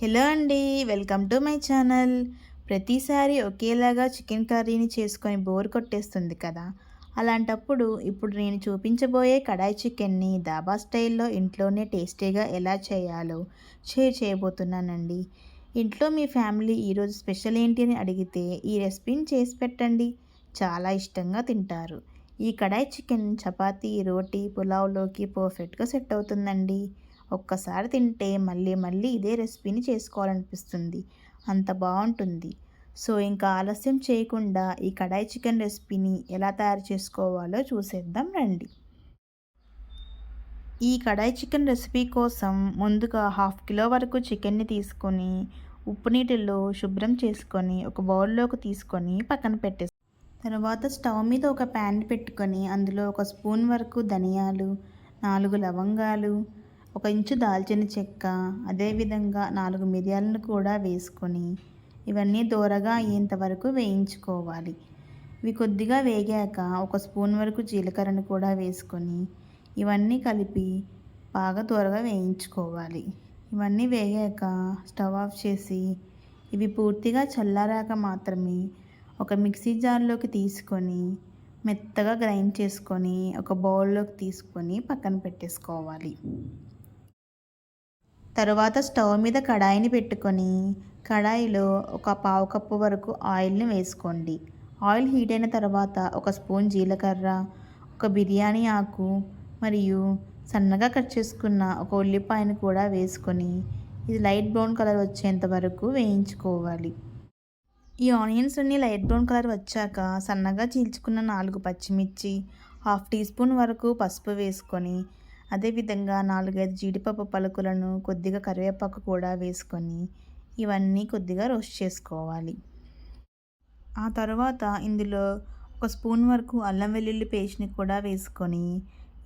Hello అండి welcome to my channel. ప్రతిసారి ఒకేలాగా చికెన్ కర్రీని చేసుకొని బోర్ కొట్టేస్తుంది కదా. అలాంటప్పుడు ఇప్పుడు నేను చూపించబోయే కడాయి చికెన్ని దాబా స్టైల్లో ఇంట్లోనే టేస్టీగా ఎలా చేయాలో షేర్ చేయబోతున్నానండి. ఇంట్లో మీ ఫ్యామిలీ ఈరోజు స్పెషల్ ఏంటి అని అడిగితే ఈ రెసిపీని చేసి పెట్టండి. చాలా ఇష్టంగా తింటారు. ఈ కడాయి చికెన్ చపాతీ రోటీ పులావ్లోకి పర్ఫెక్ట్గా సెట్ అవుతుందండి. ఒక్కసారి తింటే మళ్ళీ మళ్ళీ ఇదే రెసిపీని చేసుకోవాలనిపిస్తుంది. అంత బాగుంటుంది సో ఇంకా ఆలస్యం చేయకుండా ఈ కడాయి చికెన్ రెసిపీని ఎలా తయారు చేసుకోవాలో చూసేద్దాం రండి. ఈ కడాయి చికెన్ రెసిపీ కోసం ముందుగా హాఫ్ కిలో వరకు చికెన్ని తీసుకొని ఉప్పు నీటిలో శుభ్రం చేసుకొని ఒక బౌల్లోకి తీసుకొని పక్కన పెట్టేసి తర్వాత స్టవ్ మీద ఒక ప్యాన్ పెట్టుకొని అందులో ఒక స్పూన్ వరకు ధనియాలు నాలుగు లవంగాలు ఒక ఇంచు దాల్చిన చెక్క అదేవిధంగా నాలుగు మిరియాలను కూడా వేసుకొని ఇవన్నీ దూరగా అయ్యేంత వరకు వేయించుకోవాలి. ఇవి కొద్దిగా వేగాక ఒక స్పూన్ వరకు జీలకర్రను కూడా వేసుకొని ఇవన్నీ కలిపి బాగా త్వరగా వేయించుకోవాలి. ఇవన్నీ వేగాక స్టవ్ ఆఫ్ చేసి ఇవి పూర్తిగా చల్లారాక మాత్రమే ఒక మిక్సీ జార్లోకి తీసుకొని మెత్తగా గ్రైండ్ చేసుకొని ఒక బౌల్లోకి తీసుకొని పక్కన పెట్టేసుకోవాలి. తరువాత స్టవ్ మీద కడాయిని పెట్టుకొని కడాయిలో ఒక పావు కప్పు వరకు ఆయిల్ని వేసుకోండి. ఆయిల్ హీట్ అయిన తర్వాత ఒక స్పూన్ జీలకర్ర ఒక బిర్యానీ ఆకు మరియు సన్నగా కట్ చేసుకున్న ఒక ఉల్లిపాయను కూడా వేసుకొని ఇది లైట్ బ్రౌన్ కలర్ వచ్చేంత వరకు వేయించుకోవాలి. ఈ ఆనియన్స్ అన్ని లైట్ బ్రౌన్ కలర్ వచ్చాక సన్నగా చీల్చుకున్న నాలుగు పచ్చిమిర్చి హాఫ్ టీ స్పూన్ వరకు పసుపు వేసుకొని అదేవిధంగా నాలుగైదు జీడిపప్పు పలుకులను కొద్దిగా కరివేపాకు కూడా వేసుకొని ఇవన్నీ కొద్దిగా రోస్ట్ చేసుకోవాలి. ఆ తర్వాత ఇందులో ఒక స్పూన్ వరకు అల్లం వెల్లుల్లి పేస్ట్ని కూడా వేసుకొని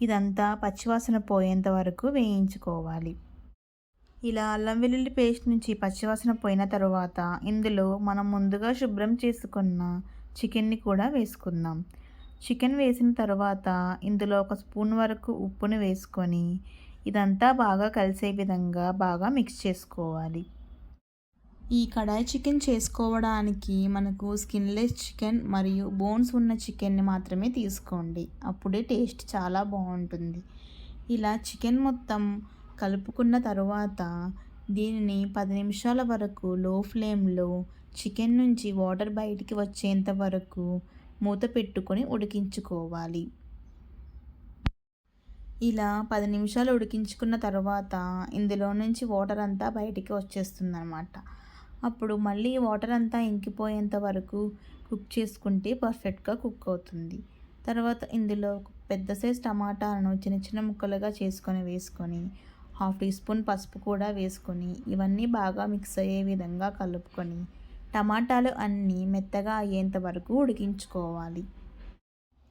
ఇదంతా పచ్చివాసన పోయేంత వరకు వేయించుకోవాలి. ఇలా అల్లం వెల్లుల్లి పేస్ట్ నుంచి పచ్చివాసన పోయిన తర్వాత ఇందులో మనం ముందుగా శుభ్రం చేసుకున్న చికెన్ని కూడా వేసుకుందాం. చికెన్ వేసిన తర్వాత ఇందులో ఒక స్పూన్ వరకు ఉప్పును వేసుకొని ఇదంతా బాగా కలిసే విధంగా బాగా మిక్స్ చేసుకోవాలి. ఈ కడాయి చికెన్ చేసుకోవడానికి మనకు స్కిన్లెస్ చికెన్ మరియు బోన్స్ ఉన్న చికెన్ని మాత్రమే తీసుకోండి. అప్పుడే టేస్ట్ చాలా బాగుంటుంది. ఇలా చికెన్ మొత్తం కలుపుకున్న తర్వాత దీనిని పది నిమిషాల వరకు లో ఫ్లేమ్లో చికెన్ నుంచి వాటర్ బయటికి వచ్చేంత వరకు మూత పెట్టుకొని ఉడికించుకోవాలి. ఇలా పది నిమిషాలు ఉడికించుకున్న తర్వాత ఇందులో నుంచి వాటర్ అంతా బయటికి వచ్చేస్తుంది అనమాట అప్పుడు మళ్ళీ వాటర్ అంతా ఇంకిపోయేంత వరకు కుక్ చేసుకుంటే పర్ఫెక్ట్గా కుక్ అవుతుంది. తర్వాత ఇందులో పెద్ద సైజ్ టమాటాలను చిన్న చిన్న ముక్కలుగా చేసుకొని వేసుకొని హాఫ్ టీ స్పూన్ పసుపు కూడా వేసుకొని ఇవన్నీ బాగా మిక్స్ అయ్యే విధంగా కలుపుకొని టమాటాలు అన్నీ మెత్తగా అయ్యేంత వరకు ఉడికించుకోవాలి.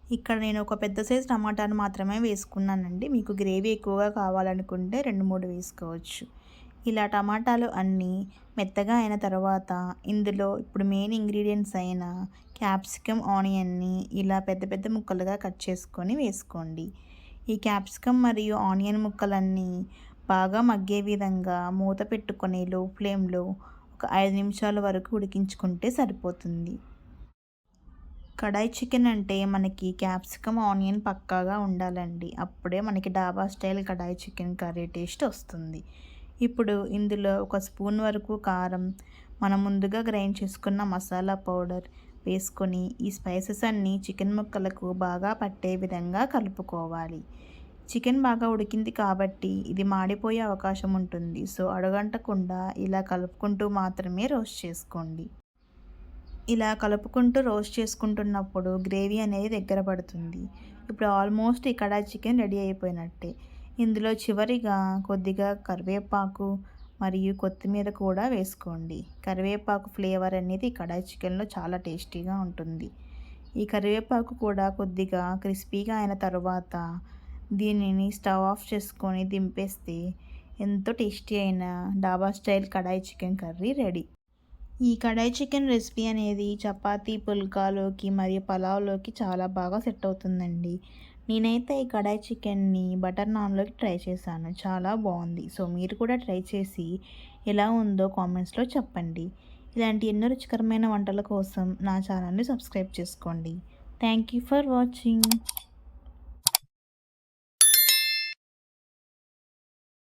ఇక్కడ నేను ఒక పెద్ద సైజు టమాటాను మాత్రమే వేసుకున్నానండి. మీకు గ్రేవీ ఎక్కువగా కావాలనుకుంటే రెండు మూడు వేసుకోవచ్చు. ఇలా టమాటాలు అన్నీ మెత్తగా అయిన తర్వాత ఇందులో ఇప్పుడు మెయిన్ ఇంగ్రీడియంట్స్ అయిన క్యాప్సికమ్ ఆనియన్ని ఇలా పెద్ద పెద్ద ముక్కలుగా కట్ చేసుకొని వేసుకోండి. ఈ క్యాప్సికమ్ మరియు ఆనియన్ ముక్కలన్నీ బాగా మగ్గే విధంగా మూత పెట్టుకొని లో ఫ్లేమ్లో ఒక ఐదు నిమిషాల వరకు ఉడికించుకుంటే సరిపోతుంది. కడాయి చికెన్ అంటే మనకి క్యాప్సికమ్ ఆనియన్ పక్కాగా ఉండాలండి. అప్పుడే మనకి dhaba style kadai chicken curry taste వస్తుంది. ఇప్పుడు ఇందులో ఒక స్పూన్ వరకు కారం మనం ముందుగా గ్రైండ్ చేసుకున్న మసాలా పౌడర్ వేసుకొని ఈ స్పైసెస్ అన్నీ చికెన్ ముక్కలకు బాగా పట్టే విధంగా కలుపుకోవాలి. చికెన్ బాగా ఉడికింది కాబట్టి ఇది మాడిపోయే అవకాశం ఉంటుంది. సో అడగంటకుండా ఇలా కలుపుకుంటూ మాత్రమే రోస్ట్ చేసుకోండి. ఇలా కలుపుకుంటూ రోస్ట్ చేసుకుంటున్నప్పుడు గ్రేవీ అనేది దగ్గర పడుతుంది. ఇప్పుడు ఆల్మోస్ట్ ఈ కడాయి చికెన్ రెడీ అయిపోయినట్టే. ఇందులో చివరిగా కొద్దిగా కరివేపాకు మరియు కొత్తిమీర కూడా వేసుకోండి. కరివేపాకు ఫ్లేవర్ అనేది కడాయి చికెన్లో చాలా టేస్టీగా ఉంటుంది. ఈ కరివేపాకు కూడా కొద్దిగా క్రిస్పీగా అయిన తర్వాత దీనిని స్టవ్ ఆఫ్ చేసుకొని దింపేస్తే ఎంతో టేస్టీ అయిన dhaba style kadai chicken curry ready. ఈ కడాయి చికెన్ రెసిపీ అనేది చపాతీ పుల్కాలోకి మరియు పలావ్లోకి చాలా బాగా సెట్ అవుతుందండి. నేనైతే ఈ కడాయి చికెన్ని బటర్ నాన్లోకి ట్రై చేశాను. చాలా బాగుంది. సో మీరు కూడా ట్రై చేసి ఎలా ఉందో కామెంట్స్లో చెప్పండి. ఇలాంటి ఎన్నో రుచికరమైన వంటల కోసం నా ఛానల్ని సబ్స్క్రైబ్ చేసుకోండి. Thank you for watching.